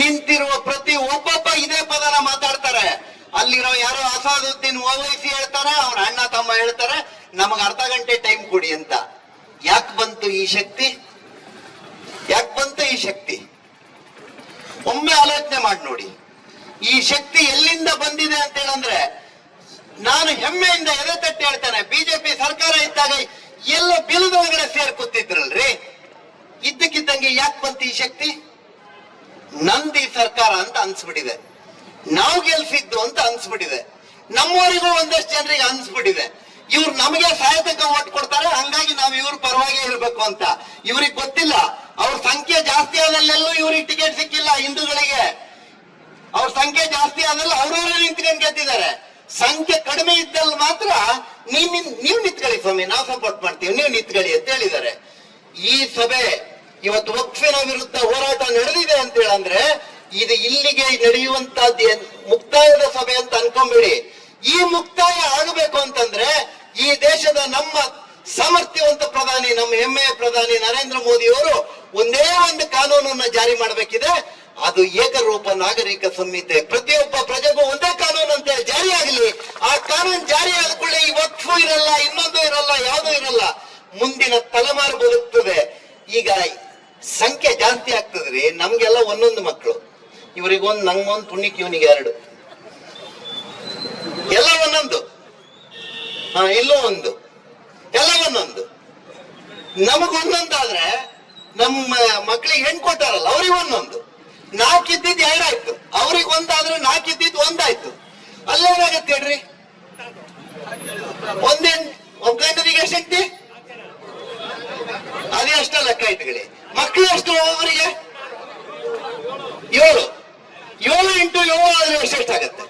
ನಿಂತಿರುವ ಪ್ರತಿ ಒಬ್ಬೊಬ್ಬ ಇದೇ ಪದನ ಮಾತಾಡ್ತಾರೆ. ಅಲ್ಲಿರೋ ಯಾರೋ ಅಸಾದುದ್ದೀನ್ ಓವೈಸಿ ಹೇಳ್ತಾರೆ ಅವ್ರ ಅಣ್ಣ ತಮ್ಮ ಹೇಳ್ತಾರೆ, ನಮಗ್ ಅರ್ಧ ಗಂಟೆ ಟೈಮ್ ಕೊಡಿ ಅಂತ. ಯಾಕೆ ಬಂತು ಈ ಶಕ್ತಿ? ಯಾಕೆ ಬಂತು ಈ ಶಕ್ತಿ? ಒಮ್ಮೆ ಆಲೋಚನೆ ಮಾಡಿ ನೋಡಿ. ಈ ಶಕ್ತಿ ಎಲ್ಲಿಂದ ಬಂದಿದೆ ಅಂತ ಹೇಳಂದ್ರೆ, ನಾನು ಹೆಮ್ಮೆಯಿಂದ ಎದೆ ತಟ್ಟಿ ಹೇಳ್ತೇನೆ, ಬಿಜೆಪಿ ಸರ್ಕಾರ ಇದ್ದಾಗ ಎಲ್ಲ ಬಿಲ್ದೊಳಗಡೆ ಸೇರ್ಕೊತಿದ್ರಲ್ರಿ ಇದ್ದಕ್ಕಿದ್ದಂಗೆ ಯಾಕೆ ಬಂತು ಈ ಶಕ್ತಿ? ನಂದಿ ಸರ್ಕಾರ ಅಂತ ಅನ್ಸ್ಬಿಟ್ಟಿದೆ. ನಾವು ಗೆಲ್ಸಿದ್ದು ಅಂತ ಅನ್ಸ್ಬಿಟ್ಟಿದೆ. ನಮ್ಮವರಿಗೂ ಒಂದಷ್ಟು ಜನರಿಗೆ ಅನ್ಸ್ಬಿಟ್ಟಿದೆ. ಇವ್ರು ನಮಗೆ ಸಹಾಯತಕ್ಕ ಓಟ್ ಕೊಡ್ತಾರೆ, ಹಂಗಾಗಿ ನಾವು ಇವ್ರ ಪರವಾಗಿ ಇರ್ಬೇಕು ಅಂತ. ಇವ್ರಿಗೆ ಗೊತ್ತಿಲ್ಲ. ಅವ್ರ ಸಂಖ್ಯೆ ಜಾಸ್ತಿ ಆದಲ್ಲೆಲ್ಲೂ ಇವ್ರಿಗೆ ಟಿಕೆಟ್ ಸಿಕ್ಕಿಲ್ಲ ಹಿಂದೂಗಳಿಗೆ. ಅವ್ರ ಸಂಖ್ಯೆ ಜಾಸ್ತಿ ಆದಲ್ಲ ಅವ್ರವ್ರೇ ನಿಂತ್ಕೊಂಡು ಗೆದ್ದಿದ್ದಾರೆ. ಸಂಖ್ಯೆ ಕಡಿಮೆ ಇದ್ದಲ್ಲಿ ಮಾತ್ರ ನೀವ್ ನೀವ್ ನಿಂತ್ಕೊಳ್ಳಿ ಸ್ವಾಮಿ, ನಾವು ಸಪೋರ್ಟ್ ಮಾಡ್ತೀವಿ, ನೀವು ನಿಂತ್ಕೊಳ್ಳಿ ಅಂತ ಹೇಳಿದ್ದಾರೆ. ಈ ಸಭೆ ಇವತ್ತು ವಕ್ಫಿನ ವಿರುದ್ಧ ಹೋರಾಟ ನಡೆದಿದೆ. ಅಂತ ಹೇಳಂದ್ರೆ ಇದು ಇಲ್ಲಿಗೆ ನಡೆಯುವಂತ ಮುಕ್ತಾಯದ ಸಭೆ ಅಂತ ಅನ್ಕೊಂಬೇಡಿ. ಈ ಮುಕ್ತಾಯ ಆಗಬೇಕು ಅಂತಂದ್ರೆ, ಈ ದೇಶದ ನಮ್ಮ ಸಾಮರ್ಥ್ಯವಂತ ಪ್ರಧಾನಿ, ನಮ್ಮ ಹೆಮ್ಮೆಯ ಪ್ರಧಾನಿ ನರೇಂದ್ರ ಮೋದಿ ಅವರು ಒಂದೇ ಒಂದು ಕಾನೂನನ್ನ ಜಾರಿ ಮಾಡಬೇಕಿದೆ. ಅದು ಏಕರೂಪ ನಾಗರಿಕ ಸಂಹಿತೆ. ಪ್ರತಿಯೊಬ್ಬ ಪ್ರಜೆಗೂ ಒಂದೇ ಕಾನೂನು ಅಂತ, ಜಾರಿ ಆಗಲಿ. ಆ ಕಾನೂನು ಜಾರಿ ಆದ ಕೂಡಲೇ ಈ ಇರಲ್ಲ, ಇನ್ನೊಂದು ಇರಲ್ಲ, ಯಾವುದೂ ಇರಲ್ಲ. ಮುಂದಿನ ತಲೆಮಾರು ಬದುಕ್ತದೆ ಈಗ ಸಂಖ್ಯೆ ಜಾಸ್ತಿ ಆಗ್ತದ್ರಿ ನಮ್ಗೆಲ್ಲ ಒಂದೊಂದು ಮಕ್ಕಳು ಇವರಿಗೊಂದು ನಂಗೊಂದು ಪುಣ್ಯಕ್ಕೆ ಇವನಿಗೆ ಎರಡು. ಎಲ್ಲ ಒಂದೊಂದು. ಹಾ, ಇಲ್ಲೋ ಒಂದು. ಎಲ್ಲ ಒಂದೊಂದು. ನಮಗೊಂದೊಂದಾದ್ರೆ ನಮ್ಮ ಮಕ್ಕಳಿಗೆ ಹೆಣ್ ಕೊಟ್ಟಾರಲ್ಲ, ಅವ್ರಿಗೆ ಒಂದೊಂದು. ನಾಲ್ಕಿದ್ದಿದ್ದು ಎರಡಾಯ್ತು. ಅವ್ರಿಗೆ ಒಂದಾದ್ರೆ ನಾಲ್ಕಿದ್ದಿದ್ದು ಒಂದಾಯ್ತು. ಅಲ್ಲೇನಾಗತ್ತೆ ಹೇಳ್ರಿ? ಒಂದೇನ್ ಒಬ್ಬ ಶಕ್ತಿ? ಅದೇ ಅಷ್ಟ ಲೆಕ್ಕ ಇಟ್ಕೊಳ್ಳಿ. ಮಕ್ಕಳು ಎಷ್ಟು ಅವರಿಗೆ? ಏಳು. ಏಳು ಇಂಟು ಏಳು ಆದ್ರೆ ಎಷ್ಟೆಷ್ಟಾಗತ್ತೆ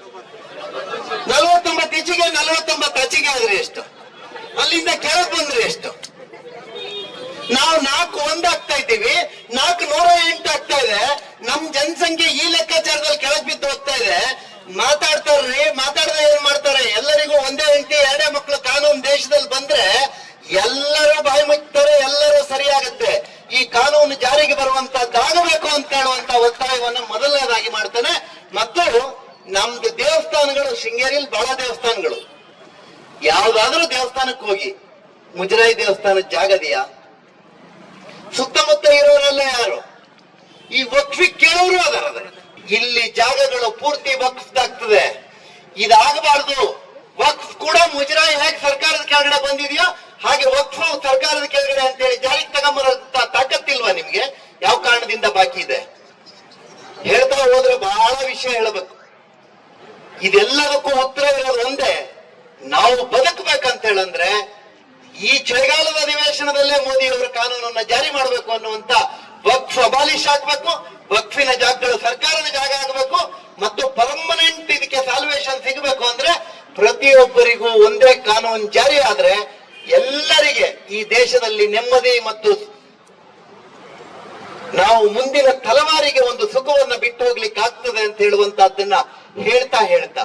ನಲವತ್ತೊಂಬತ್ತು ಇಚಿಗೆ ನಲವತ್ತೊಂಬತ್ತು ಅಚ್ಚಿಗೆ ಆದ್ರೆ ಎಷ್ಟು? ಅಲ್ಲಿಂದ ಕೆಳಗೆ ಬಂದ್ರೆ ಎಷ್ಟು? ನಾವು ನಾಲ್ಕು ಒಂದಾಗ್ತಾ ಇದ್ದೀವಿ. ನಾಲ್ಕು ನೂರ ಎಂಟು ಆಗ್ತಾ ಇದೆ. ನಮ್ ಜನಸಂಖ್ಯೆ ಈ ಲೆಕ್ಕಾಚಾರದಲ್ಲಿ ಕೆಳಗ್ ಬಿದ್ದು ಹೋಗ್ತಾ ಇದೆ. ಮಾತಾಡ್ತಾರ್ರಿ ಮಾತಾಡದೆ ಏನ್ ಮಾಡ್ತಾರೆ? ಎಲ್ಲರಿಗೂ ಒಂದೇ ಎಂಟಿ ಎರಡೇ ಮಕ್ಕಳು ಕಾನೂನು ದೇಶದಲ್ಲಿ ಬಂದ್ರೆ ಎಲ್ಲರೂ ಈ ಕಾನೂನು ಜಾರಿಗೆ ಬರುವಂತದ್ದಾಗಬೇಕು ಅಂತ ಹೇಳುವಂತ ಒತ್ತಾಯವನ್ನು ಮೊದಲನೇದಾಗಿ ಮಾಡ್ತೇನೆ. ಮತ್ತು ನಮ್ದು ದೇವಸ್ಥಾನಗಳು ಶೃಂಗೇರಿಯಲ್ಲಿ ಬಹಳ ದೇವಸ್ಥಾನಗಳು. ಯಾವ್ದಾದ್ರೂ ದೇವಸ್ಥಾನಕ್ಕೆ ಹೋಗಿ, ಮುಜರಾಯಿ ದೇವಸ್ಥಾನ ಜಾಗದಿಯಾ ಸುತ್ತಮುತ್ತ ಇರೋರೆಲ್ಲ ಯಾರು? ಈ ವಕ್ಫಿ ಕೇಳೋರು ಅದರ ಇಲ್ಲಿ ಜಾಗಗಳು ಪೂರ್ತಿ ವಕ್ಫ್ದಾಗ್ತದೆ ಇದಾಗಬಾರ್ದು. ವಕ್ಫ್ ಕೂಡ ಮುಜರಾಯಿ ಹೇಗೆ ಸರ್ಕಾರದ ಕೆಳಗಡೆ ಬಂದಿದೆಯೋ ಹಾಗೆ ವಕ್ಫ್ ಸರ್ಕಾರದ ಕೆಳಗಡೆ ಅಂತ ಹೇಳಿ ಜಾರಿಗೆ ತಗೊಂಬರೋ ತಾಕತ್ತಿಲ್ವಾ ನಿಮ್ಗೆ? ಯಾವ ಕಾರಣದಿಂದ ಬಾಕಿ ಇದೆ? ಹೇಳ್ತಾ ಹೋದ್ರೆ ಬಹಳ ವಿಷಯ ಹೇಳಬೇಕು. ಇದೆಲ್ಲದಕ್ಕೂ ಉತ್ತರ ಇರೋದು ಒಂದೇ, ನಾವು ಬದುಕಬೇಕಂತ ಹೇಳಂದ್ರೆ ಈ ಚಳಿಗಾಲದ ಅಧಿವೇಶನದಲ್ಲೇ ಮೋದಿ ಅವರ ಕಾನೂನನ್ನ ಜಾರಿ ಮಾಡಬೇಕು ಅನ್ನುವಂತ ವಕ್ಫ್ ಅಬಾಲಿಶ್ ಆಗ್ಬೇಕು ವಕ್ಫಿನ ಜಾಗಗಳು ಸರ್ಕಾರದ ಜಾಗ ಆಗಬೇಕು, ಮತ್ತು ಪರ್ಮನೆಂಟ್ ಇದಕ್ಕೆ ಸಾಲ್ವೇಶನ್ ಸಿಗಬೇಕು ಅಂದ್ರೆ ಪ್ರತಿಯೊಬ್ಬರಿಗೂ ಒಂದೇ ಕಾನೂನು ಜಾರಿ ಆದ್ರೆ ಎಲ್ಲರಿಗೆ ಈ ದೇಶದಲ್ಲಿ ನೆಮ್ಮದಿ ಮತ್ತು ನಾವು ಮುಂದಿನ ತಲೆಮಾರಿಗೆ ಒಂದು ಸುಖವನ್ನ ಬಿಟ್ಟು ಹೋಗ್ಲಿಕ್ಕೆ ಆಗ್ತದೆ ಅಂತ ಹೇಳುವಂತಹದ್ದನ್ನ ಹೇಳ್ತಾ ಹೇಳ್ತಾ.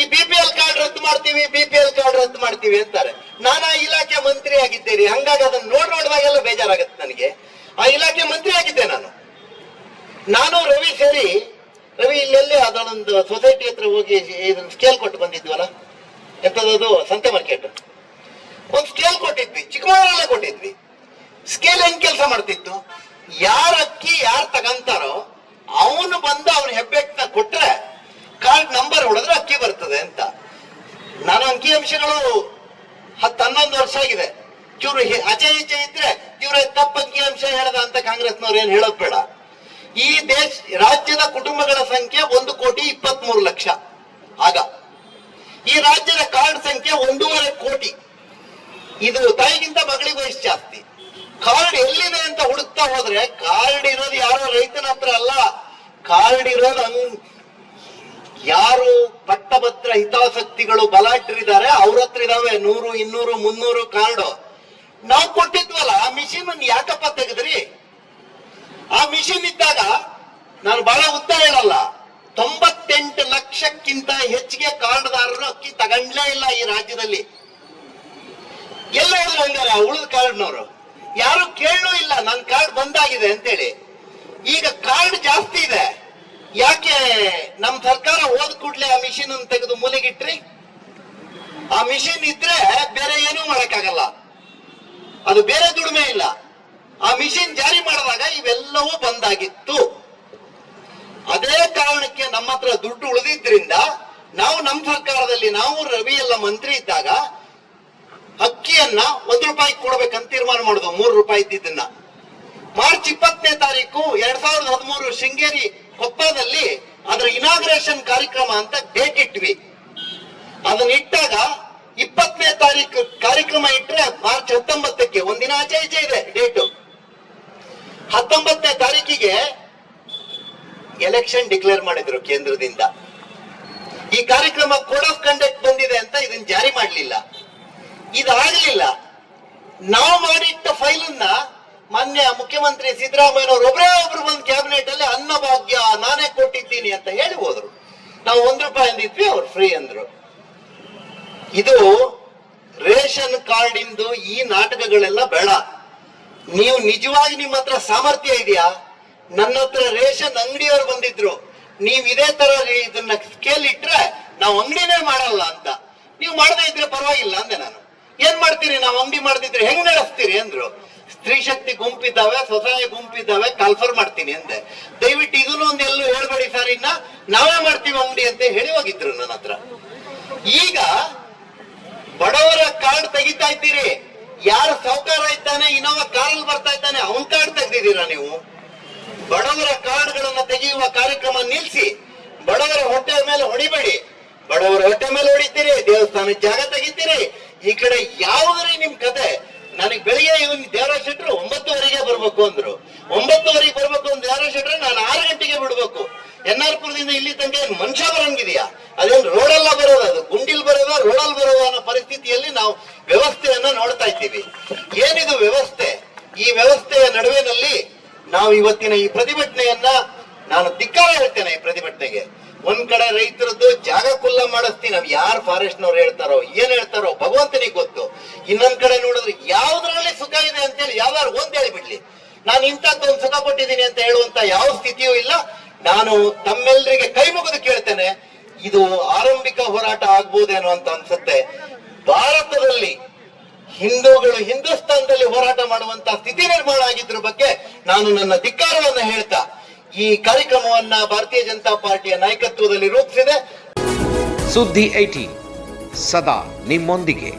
ಈ ಬಿ ಪಿ ಎಲ್ ಕಾರ್ಡ್ ರದ್ದು ಮಾಡ್ತೀವಿ ಬಿ ಪಿ ಎಲ್ ಕಾರ್ಡ್ ರದ್ದು ಮಾಡ್ತೀವಿ ಅಂತಾರೆ. ನಾನು ಆ ಇಲಾಖೆ ಮಂತ್ರಿ ಆಗಿದ್ದೇನೆ. ಹಂಗಾಗಿ ಅದನ್ನ ನೋಡ್ ನೋಡಿದಾಗೆಲ್ಲ ಬೇಜಾರಾಗತ್ತೆ ನನಗೆ. ಆ ಇಲಾಖೆ ಮಂತ್ರಿ ಆಗಿದ್ದೆ ನಾನು. ನಾನು, ರವಿ ಸೇರಿ, ರವಿ ಇಲ್ಲೆಲ್ಲೇ ಅದೊಂದು ಸೊಸೈಟಿ ಹತ್ರ ಹೋಗಿ ಸ್ಕೇಲ್ ಕೊಟ್ಟು ಬಂದಿದ್ವಲ್ಲ? ಎಂತದದು ಸಂತೆ ಮಾರ್ಕೆಟ್ ಒಂದ್ ಸ್ಕೇಲ್ ಕೊಟ್ಟಿದ್ವಿ. ಚಿಕ್ಕಮಗಳೂರಲ್ಲೇ ಕೊಟ್ಟಿದ್ವಿ. ಸ್ಕೇಲ್ ಹೆಂಗ್ ಕೆಲಸ ಮಾಡ್ತಿತ್ತು? ಯಾರ ಅಕ್ಕಿ ಯಾರು ತಗಂತಾರೋ ಅವನು ಬಂದು ಅವನ ಹೆಬ್ಬೆಟ್ನ ಕೊಟ್ರೆ ಕಾರ್ಡ್ ನಂಬರ್ ಹೊಡೆದ್ರೆ ಅಕ್ಕಿ ಬರ್ತದೆ ಅಂತ. ನಾನು ಅಂಕಿಅಂಶಗಳು ಹತ್ತು ಹನ್ನೊಂದು ವರ್ಷ ಆಗಿದೆ. ಚೂರು ಆಚೆ ಈಚೆ ಇದ್ರೆ ಇವ್ರ ತಪ್ಪ ಅಂಕಿಅಂಶ ಹೇಳದ ಅಂತ ಕಾಂಗ್ರೆಸ್ನವ್ರು ಏನ್ ಹೇಳೋದ್ ಬೇಡ. ಈ ದೇಶ ರಾಜ್ಯದ ಕುಟುಂಬಗಳ ಸಂಖ್ಯೆ ಒಂದು ಕೋಟಿ ಇಪ್ಪತ್ತ್ ಮೂರು ಲಕ್ಷ. ಆಗ. ಈ ರಾಜ್ಯದ ಕಾರ್ಡ್ ಸಂಖ್ಯೆ ಒಂದೂವರೆ ಕೋಟಿ. ಇದು ತಾಯಿಗಿಂತ ಮಗಳಿಗೆ ವಯಸ್ಸು ಜಾಸ್ತಿ. ಕಾರ್ಡ್ ಎಲ್ಲಿದೆ ಅಂತ ಹುಡುಕ್ತಾ ಹೋದ್ರೆ, ಕಾರ್ಡ್ ಇರೋದು ಯಾರೋ ರೈತನ ಹತ್ರ ಅಲ್ಲ. ಕಾರ್ಡ್ ಇರೋದು ಯಾರು ಪಟ್ಟಭದ್ರ ಹಿತಾಸಕ್ತಿಗಳು ಬಲಾಟ್ರಿದ್ದಾರೆ ಅವ್ರ ಹತ್ರ ಇದಾವೆ, ನೂರು, ಇನ್ನೂರು, ಮುನ್ನೂರು ಕಾರ್ಡು. ನಾವು ಕೊಟ್ಟಿದ್ವಲ್ಲ, ಆ ಮಿಷಿನ್ ಯಾಕಪ್ಪ ತೆಗೆದ್ರಿ? ಆ ಮಿಷಿನ್ ಇದ್ದಾಗ ನಾನು ಬಹಳ ಉತ್ತರ ಹೇಳಲ್ಲ. ತೊಂಬತ್ತೆಂಟು ಲಕ್ಷಕ್ಕಿಂತ ಹೆಚ್ಚಿಗೆ ಕಾರ್ಡ್ದಾರರು ಅಕ್ಕಿ ತಗೊಂಡ್ಲೇ ಇಲ್ಲ ಈ ರಾಜ್ಯದಲ್ಲಿ. ವಂಚಕರು ಬಂದಾರ ಉಳಿದ ಕಾರ್ಡ್ನವರು. ಯಾರು ಕೇಳೂ ಇಲ್ಲ ನನ್ನ ಕಾರ್ಡ್ ಬಂದಾಗಿದೆ ಅಂತೇಳಿ. ಈಗ ಕಾರ್ಡ್ ಜಾಸ್ತಿ ಇದೆ. ಯಾಕೆ ನಮ್ ಸರ್ಕಾರ ಓದ್ ಕೂಡ್ಲೆ ಆ ಮಿಷಿನ್ ತೆಗೆದು ಮೂಲೆಗಿಟ್ರಿ? ಆ ಮಿಷಿನ್ ಇದ್ರೆ ಬೇರೆ ಏನೂ ಮಾಡಕ್ಕಾಗಲ್ಲ. ಅದು ಬೇರೆ ದುಡಿಮೆ ಇಲ್ಲ. ಆ ಮಿಷಿನ್ ಜಾರಿ ಮಾಡಿದಾಗ ಇವೆಲ್ಲವೂ ಬಂದಾಗಿತ್ತು. ಅದೇ ಕಾರಣಕ್ಕೆ ನಮ್ಮತ್ರ ದುಡ್ಡು ಉಳಿದಿದ್ರಿಂದ ನಾವು ನಮ್ಮ ಸರ್ಕಾರದಲ್ಲಿ, ನಾವು ರವಿ ಎಲ್ಲ ಮಂತ್ರಿ ಇದ್ದಾಗ ಅಕ್ಕಿಯನ್ನ ಒಂದು ರೂಪಾಯಿ ಕೊಡ್ಬೇಕಂತ ತೀರ್ಮಾನ ಮಾಡುದು, ಮೂರು ರೂಪಾಯಿ ಇದ್ದಿದ್ದನ್ನ. ಮಾರ್ಚ್ ಇಪ್ಪತ್ತನೇ ತಾರೀಕು ಎರಡ್ ಸಾವಿರದ ಹದಿಮೂರು ಶೃಂಗೇರಿ ಕೊಪ್ಪದಲ್ಲಿ ಅದರ ಇನಾಗ್ರೇಷನ್ ಕಾರ್ಯಕ್ರಮ ಅಂತ ಡೇಟ್ ಇಟ್ವಿ. ಅದನ್ನ ಇಟ್ಟಾಗ ಇಪ್ಪತ್ತನೇ ತಾರೀಕು ಕಾರ್ಯಕ್ರಮ ಇಟ್ರೆ ಮಾರ್ಚ್ ಹತ್ತೊಂಬತ್ತಕ್ಕೆ, ಒಂದಿನ ಆಚೆ ಈಚೆ ಇದೆ ಡೇಟು ಹತ್ತೊಂಬತ್ತನೇ ತಾರೀಕಿಗೆ ಎಲೆಕ್ಷನ್ ಡಿಕ್ಲೇರ್ ಮಾಡಿದ್ರು ಕೇಂದ್ರದಿಂದ. ಈ ಕಾರ್ಯಕ್ರಮ ಕೋಡ್ ಆಫ್ ಕಂಡಕ್ಟ್ ಬಂದಿದೆ ಅಂತ ಇದನ್ನ ಜಾರಿ ಮಾಡಲಿಲ್ಲ. ಇದಾಗಲಿಲ್ಲ. ನಾವು ಮಾಡಿಟ್ಟ ಫೈಲನ್ನ ಮೊನ್ನೆ ಮುಖ್ಯಮಂತ್ರಿ ಸಿದ್ದರಾಮಯ್ಯನವರು ಒಬ್ಬರೇ ಒಬ್ರು ಬಂದು ಕ್ಯಾಬಿನೆಟ್ ಅಲ್ಲಿ ಅನ್ನಭಾಗ್ಯ ನಾನೇ ಕೊಟ್ಟಿದ್ದೀನಿ ಅಂತ ಹೇಳಿ ಹೋದ್ರು. ನಾವು ಒಂದ್ ರೂಪಾಯಿ ಅಂದಿದ್ವಿ, ಅವ್ರು ಫ್ರೀ ಅಂದ್ರು. ಇದು ರೇಷನ್ ಕಾರ್ಡ್ ಇಂದು ಈ ನಾಟಕಗಳೆಲ್ಲ ಬೇಡ. ನೀವು ನಿಜವಾಗಿ ನಿಮ್ಮ ಹತ್ರ ಸಾಮರ್ಥ್ಯ ಇದೆಯಾ? ನನ್ನ ಹತ್ರ ರೇಷನ್ ಅಂಗಡಿಯವರು ಬಂದಿದ್ರು. ನೀವ್ ಇದೇ ತರ ಇದನ್ನ ಸ್ಕೇಲ್ ಇಟ್ರೆ ನಾವು ಅಂಗಡಿನೇ ಮಾಡಲ್ಲ ಅಂತ. ನೀವು ಮಾಡದೇ ಇದ್ರೆ ಪರವಾಗಿಲ್ಲ ಅಂದೆ ನಾನು. ಏನ್ ಮಾಡ್ತೀರಿ? ನಾವು ಅಂಗಡಿ ಮಾಡ್ತಿದ್ರೆ ಹೆಂಗ್ ನಡೆಸ್ತೀರಿ ಅಂದ್ರು? ಸ್ತ್ರೀ ಶಕ್ತಿ ಗುಂಪಿದ್ದಾವೆ, ಸ್ವಸಹಾಯ ಗುಂಪಿದ್ದಾವೆ, ಕಾಲ್ಫರ್ ಮಾಡ್ತೀನಿ ಅಂದೆ. ದಯವಿಟ್ಟು ಇದನ್ನು ಒಂದು ಎಲ್ಲೂ ಹೇಳ್ಬೇಡಿ ಸರ್, ಇನ್ನ ನಾವೇ ಮಾಡ್ತೀವಿ ಅಂಗಡಿ ಅಂತ ಹೇಳಿ ಹೋಗಿದ್ರು ನನ್ನ ಹತ್ರ. ಈಗ ಬಡವರ ಕಾರ್ಡ್ ತೆಗಿತಾ ಇದ್ದೀರಿ. ಯಾರು ಸೌಕಾರ ಇದ್ದಾನೆ, ಇನ್ನೊಬ್ಬ ಕಾರಲ್ಲಿ ಬರ್ತಾ ಇದ್ದಾನೆ, ಅವನ್ ಕಾರ್ಡ್ ತೆಗ್ದಿದ್ದೀರಾ ನೀವು? ಬಡವರ ಕಾರ್ಡ್ಗಳನ್ನ ತೆಗೆಯುವ ಕಾರ್ಯಕ್ರಮ ನಿಲ್ಸಿ, ಬಡವರ ಹೊಟ್ಟೆ ಮೇಲೆ ಹೊಡಿಬೇಡಿ. ಬಡವರ ಹೊಟ್ಟೆ ಮೇಲೆ ಹೊಡಿತೀರಿ ದೇವಸ್ಥಾನ ಜಾಗ ತೆಗಿತೀರಿ. ಈ ಕಡೆ ಯಾವುದ್ರಿ ನಿಮ್ ಕತೆ, ನನಗೆ ಬೆಳಿಗ್ಗೆ ಇವನ್ ದೇವರಾಜ್ ಶೆಟ್ರು ಒಂಬತ್ತುವರೆಗೆ ಬರ್ಬೇಕು ಅಂದ್ರು. ಒಂಬತ್ತುವರೆಗೆ ಬರ್ಬೇಕು ಅಂತ ದೇವರಾಜ್ ಶೆಟ್ರು ನಾನು ಆರು ಗಂಟೆಗೆ ಬಿಡ್ಬೇಕು. ಎನ್ ಆರ್ ಪುರದಿಂದ ಇಲ್ಲಿ ತನಕ ಏನ್ ಮನುಷ್ಯ ಬರಂಗಿದೆಯಾ? ಅದೇನ್ ರೋಡಲ್ಲ ಬರೋದು ಅದು. ಗುಂಡಿಲ್ ಬರೋದ, ರೋಡಲ್ ಬರೋದ ಅನ್ನೋ ಪರಿಸ್ಥಿತಿಯಲ್ಲಿ ನಾವು ವ್ಯವಸ್ಥೆಯನ್ನ ನೋಡ್ತಾ ಇದ್ದೀವಿ. ಏನಿದು ವ್ಯವಸ್ಥೆ? ಈ ವ್ಯವಸ್ಥೆಯ ನಡುವಿನಲ್ಲಿ ನಾವು ಇವತ್ತಿನ ಈ ಪ್ರತಿಭಟನೆಯನ್ನ ನಾನು ಧಿಕ್ಕಾರ ಹೇಳ್ತೇನೆ ಈ ಪ್ರತಿಭಟನೆಗೆ. ಒಂದ್ ಕಡೆ ರೈತರದ್ದು ಜಾಗ ಕುಲ್ಲ ಮಾಡಿಸ್ತೀನಿ ನಾವ್ ಯಾರ ಫಾರೆಸ್ಟ್ ನವ್ರು ಹೇಳ್ತಾರೋ, ಏನ್ ಹೇಳ್ತಾರೋ, ಭಗವಂತನಿಗೆ ಗೊತ್ತು. ಇನ್ನೊಂದ್ ಕಡೆ ನೋಡಿದ್ರೆ ಯಾವ್ದ್ರಲ್ಲಿ ಸುಖ ಇದೆ ಅಂತೇಳಿ ಯಾವ್ದಾರು ಒಂದ್ ಹೇಳಿಬಿಡ್ಲಿ ನಾನು ಇಂಥದ್ದೊಂದು ಸುಖ ಕೊಟ್ಟಿದ್ದೀನಿ ಅಂತ ಹೇಳುವಂತ ಯಾವ ಸ್ಥಿತಿಯೂ ಇಲ್ಲ. ನಾನು ತಮ್ಮೆಲ್ಲರಿಗೆ ಕೈ ಮುಗಿದು ಕೇಳ್ತೇನೆ, ಇದು ಆರಂಭಿಕ ಹೋರಾಟ ಆಗ್ಬೋದೇನೋ ಅಂತ ಅನ್ಸುತ್ತೆ. ಭಾರತದಲ್ಲಿ ಹಿಂದೂಗಳು ಹಿಂದೂಸ್ತಾನದಲ್ಲಿ ಹೋರಾಟ ಮಾಡುವಂತ ಸ್ಥಿತಿ ನಿರ್ಮಾಣ ಆಗಿದ್ರ ಬಗ್ಗೆ ನಾನು ನನ್ನ ಧಿಕ್ಕಾರವನ್ನು ಹೇಳ್ತಾ ಈ ಕಾರ್ಯಕ್ರಮವನ್ನ ಭಾರತೀಯ ಜನತಾ ಪಾರ್ಟಿಯ ನಾಯಕತ್ವದಲ್ಲಿ ರೂಪಿಸಿದೆ. ಸುದ್ದಿ ಐಟಿ ಸದಾ ನಿಮ್ಮೊಂದಿಗೆ.